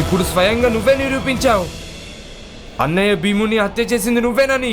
ఇప్పుడు స్వయంగా నువ్వే నిరూపించావు. అన్నయ్య భీముని హత్య చేసింది నువ్వేనని.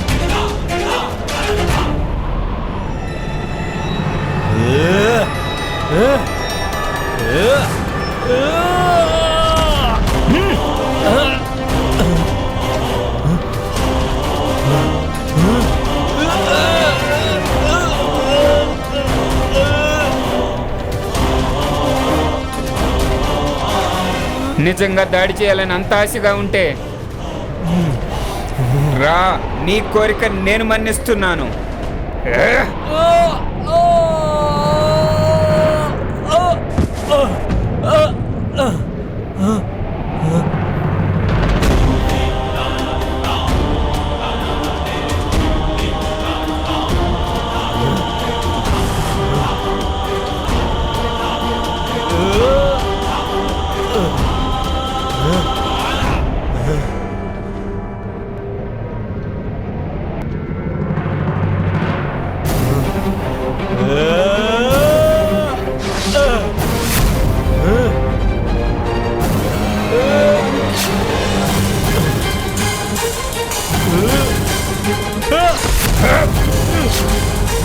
నిజంగా దాడి చేయాలని అంత ఆశగా ఉంటే రా నీ కోరిక నేను మన్నిస్తున్నాను ఏ?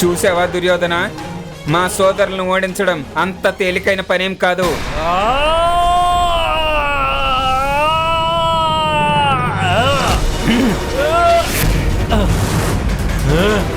చూసావా దుర్యోధన మా సోదరులను ఓడించడం అంత తేలికైన పనేం కాదు Huh?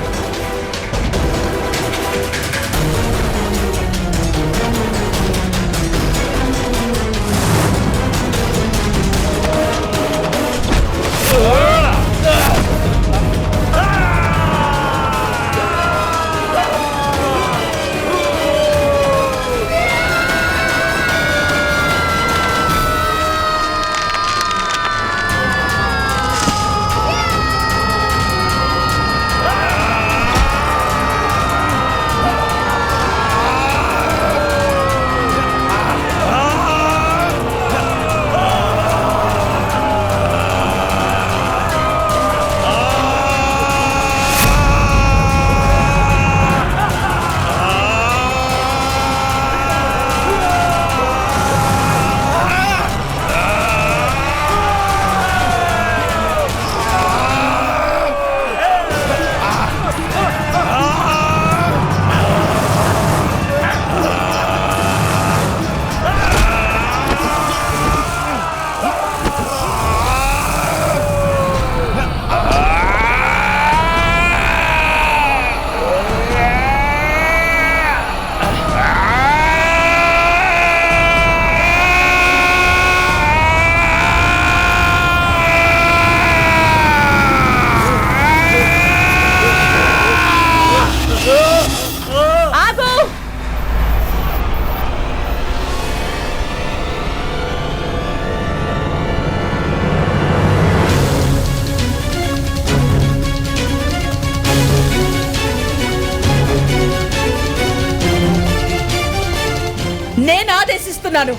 ఆశిస్తున్నాను.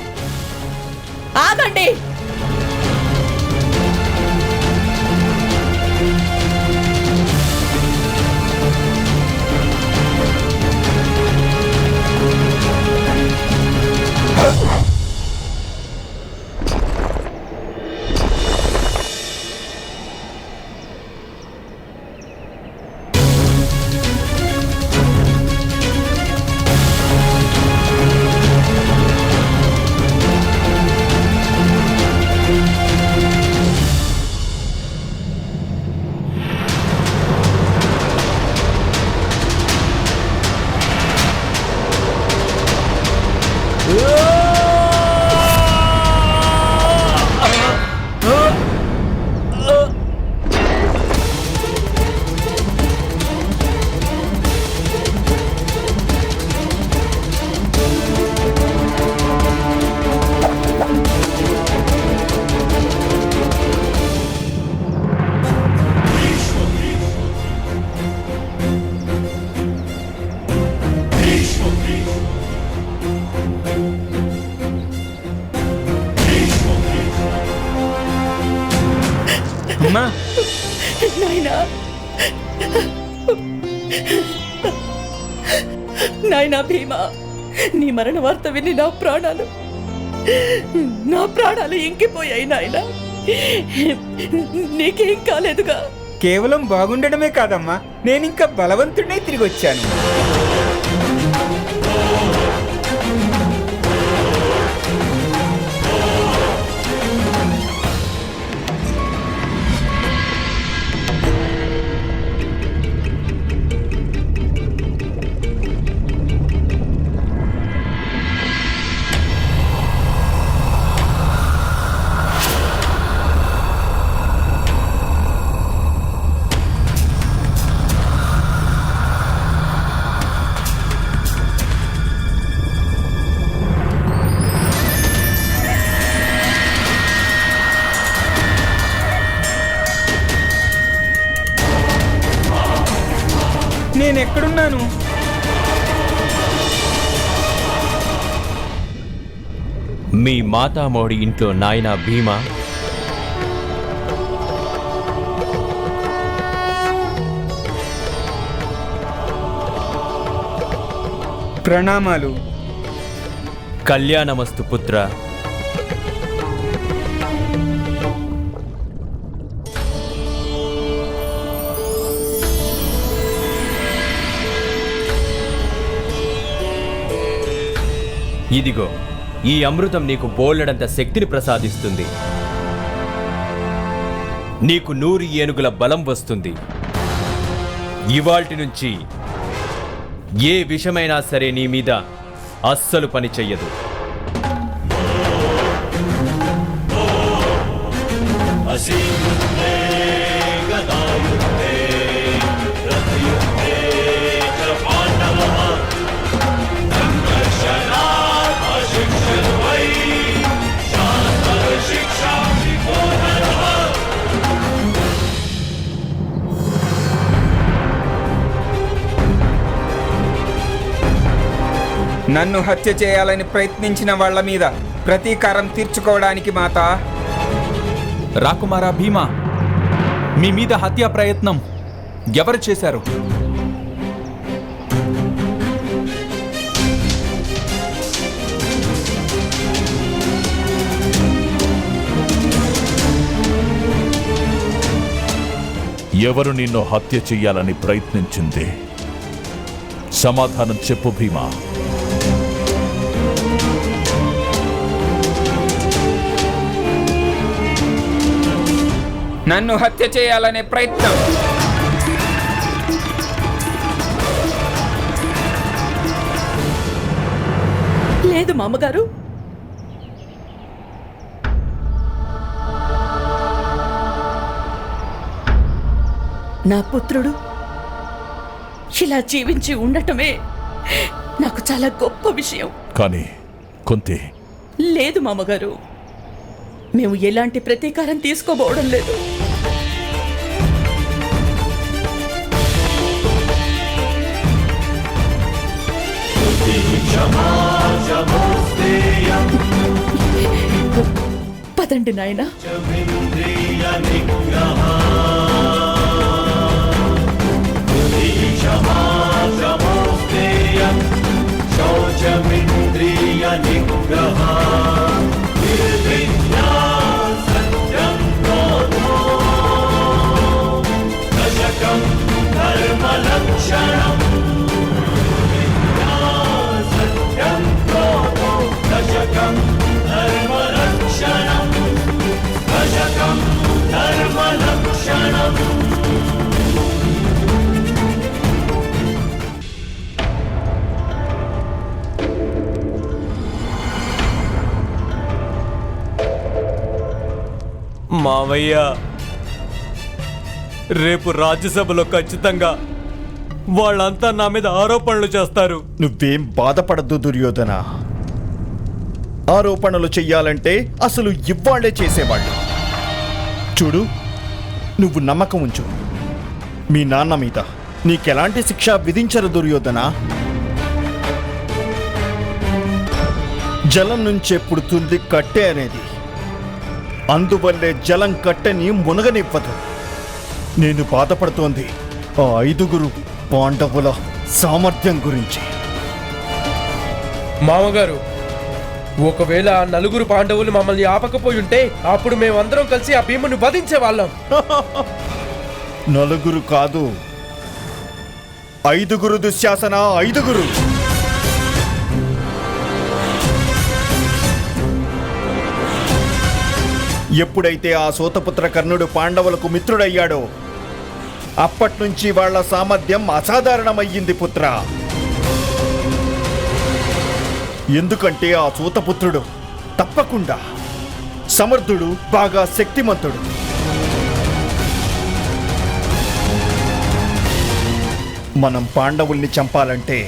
ఆగండి. అమ్మా నాయనా. నాయనా భీమా నీ మరణ వార్త విని నా ప్రాణాలు నా ప్రాణాలు ఇంకిపోయాయి నాయనా. నీకేం కాలేదుగా. కేవలం బాగుండడమే కాదమ్మా నేను ఇంకా తిరిగి వచ్చాను నేను ఎక్కడున్నాను? మీ మాతామోడి ఇంట్లో నాయన భీమా? ప్రణామాలు. కళ్యాణమస్తు పుత్ర. ఇదిగో ఈ అమృతం నీకు బోలెడంత శక్తిని ప్రసాదిస్తుంది. నీకు నూరు ఏనుగుల బలం వస్తుంది. ఇవాల్టి నుంచి ఏ విషమైనా సరే నీ మీద అస్సలు పని చెయ్యదు. నన్ను హత్య చేయాలని ప్రయత్నించిన వాళ్ళ మీద ప్రతీకారం తీర్చుకోవడానికి మాత. రాకుమారా భీమా మీ మీద హత్యా ప్రయత్నం ఎవరు చేశారు? ఎవరు నిన్ను హత్య చెయ్యాలని ప్రయత్నించింది? సమాధానం చెప్పు భీమా. నన్ను హత్య చేయాలనే ప్రయత్నం. లేదు మామగారు. నా పుత్రుడు ఇలా జీవించి ఉండటమే నాకు చాలా గొప్ప విషయం. కానీ కొంతే. లేదు మామగారు. మేము ఎలాంటి ప్రతీకారం తీసుకోబోవడం లేదు. పదండి నాయన. శౌచమింద్రియ నిగ్రహ. మావయ్య. రేపు రాజ్యసభలో ఖచ్చితంగా వాళ్ళంతా నా మీద ఆరోపణలు చేస్తారు. నువ్వేం బాధపడద్దు దుర్యోధన. ఆరోపణలు చెయ్యాలంటే అసలు ఇవ్వాళ్ళే చేసేవాళ్ళు. చూడు నువ్వు నమ్మకం ఉంచు. మీ నాన్న మీద నీకెలాంటి శిక్ష విధించరు దుర్యోధన. జలం నుంచే పుడుతుంది కట్టె అనేది. అందువల్లే జలం కట్టెని మునగనివ్వదు. నేను బాధపడుతోంది ఆ ఐదుగురు పాండవుల సామర్థ్యం గురించి. మామగారు ఒకవేళ ఆ నలుగురు పాండవులు మమ్మల్ని ఆపకపోయి ఉంటే అప్పుడు మేమందరం కలిసి ఆ భీముని వధించే వాళ్ళం. నలుగురు కాదు ఐదుగురు దుశ్శాసన ఐదుగురు. ఎప్పుడైతే ఆ సూతపుత్ర కర్ణుడు పాండవులకు మిత్రుడయ్యాడో అప్పట్నుంచి వాళ్ళ సామర్థ్యం అసాధారణమయ్యింది పుత్ర. ఎందుకంటే ఆ సూతపుత్రుడు తప్పకుండా సమర్థుడు బాగా శక్తిమంతుడు. మనం పాండవుల్ని చంపాలంటే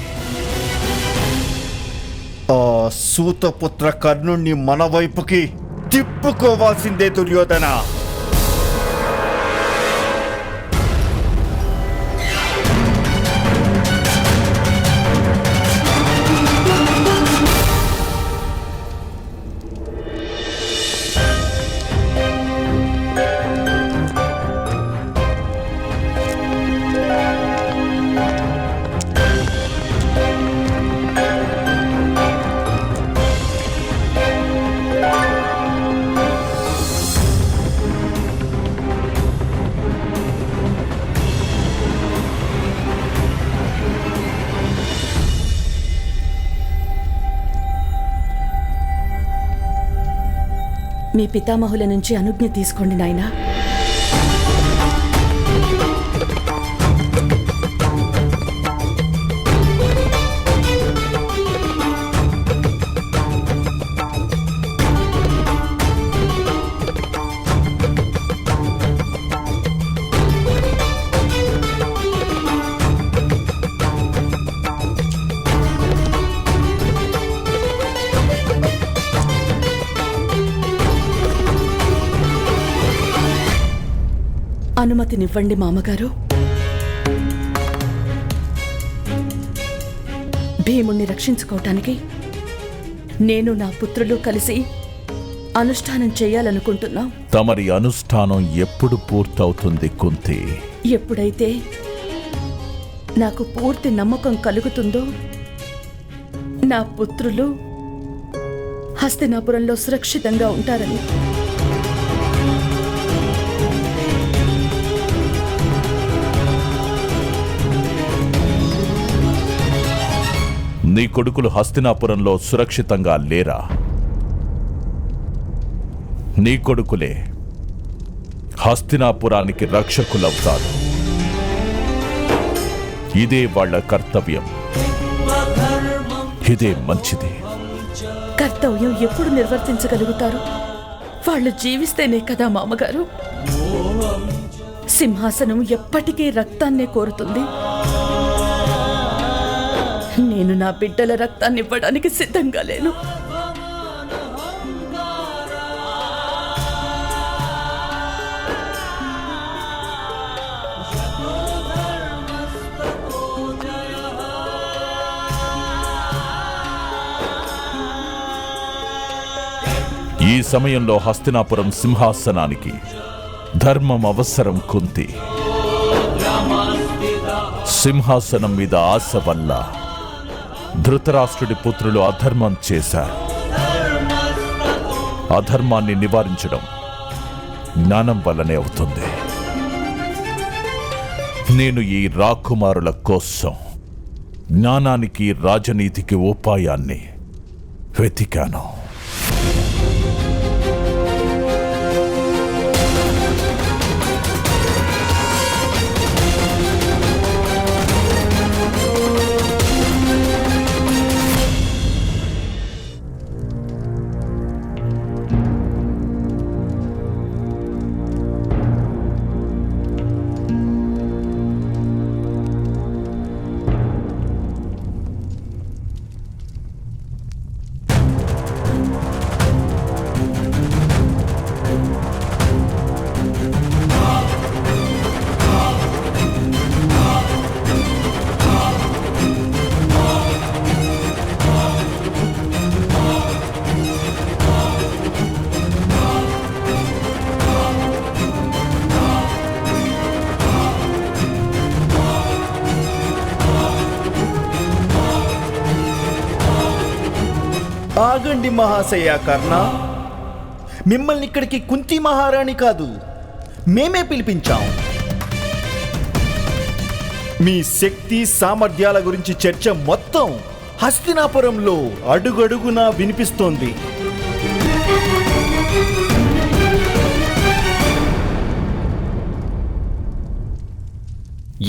సూతపుత్ర కర్ణుణ్ణి మన వైపుకి తిప్పుకోవాల్సిందే దుర్యోధన. పితామహుల నుంచి అనుజ్ఞ తీసుకోండి నాయనా. అనుమతినివ్వండి మామగారు. భీముణ్ణి రక్షించుకోవటానికి నేను నా పుత్రులు కలిసి అనుష్ఠానం చేయాలనుకుంటున్నాం. తమరి అనుష్ఠానం ఎప్పుడు పూర్తవుతుంది కుంతి? ఎప్పుడైతే నాకు పూర్తి నమ్మకం కలుగుతుందో నా పుత్రులు హస్తినాపురంలో సురక్షితంగా ఉంటారని నీ కొడుకులు హస్తినాపురంలో సురక్షితంగా లేరా? నీ కొడుకులే హస్తినాపురానికి రక్షకులవుతారు. ఇదే వాళ్ళ కర్తవ్యం. ఇదే మంచిది. కర్తవ్యం ఎప్పుడు నిర్వర్తించగలుగుతారు? వాళ్ళు జీవిస్తేనే కదా మామగారు? సింహాసనం ఎప్పటికీ రక్తాన్నే కోరుతుంది. నేను నా బిడ్డల రక్తాన్ని ఇవ్వడానికి సిద్ధంగా లేను. ఈ సమయంలో హస్తినాపురం సింహాసనానికి ధర్మం అవసరం కుంతి. సింహాసనం మీద ఆశ వల్ల ధృతరాష్ట్రుడి పుత్రులు అధర్మం చేశారు. అధర్మాన్ని నివారించడం జ్ఞానం వల్లనే అవుతుంది. నేను ఈ రాకుమారుల కోసం జ్ఞానానికి రాజనీతికి ఉపాయాన్ని వెతికాను. ఆగండి మహాశయ కర్ణ. మిమ్మల్ని ఇక్కడికి కుంతి మహారాణి కాదు మేమే పిలిపించాం. మీ శక్తి సామర్థ్యాల గురించి చర్చ మొత్తం హస్తినాపురంలో అడుగడుగునా వినిపిస్తోంది.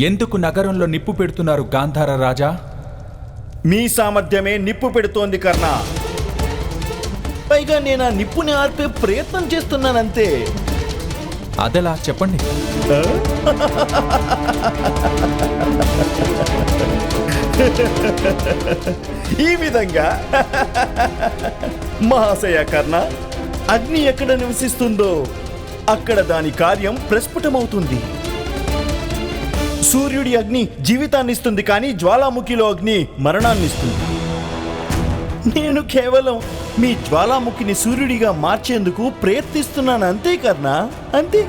ఎందుకు నగరంలో నిప్పు పెడుతున్నారు గాంధార రాజా? మీ సామర్థ్యమే నిప్పు పెడుతోంది కర్ణ. పైగా నేను ఆ నిప్పుని ఆర్పే ప్రయత్నం చేస్తున్నానంతే. అదెలా? చెప్పండి. ఈ విధంగా మహాశయ కర్ణ అగ్ని ఎక్కడ నివసిస్తుందో అక్కడ దాని కార్యం ప్రస్ఫుటమవుతుంది. సూర్యుడి అగ్ని జీవితాన్ని ఇస్తుంది కానీ జ్వాలాముఖిలో అగ్ని మరణాన్ని ఇస్తుంది నేను కేవలం మీ జ్వాలాముఖిని సూర్యుడిగా మార్చేందుకు ప్రయత్నిస్తున్నాను అంతే కర్ణ అంతే.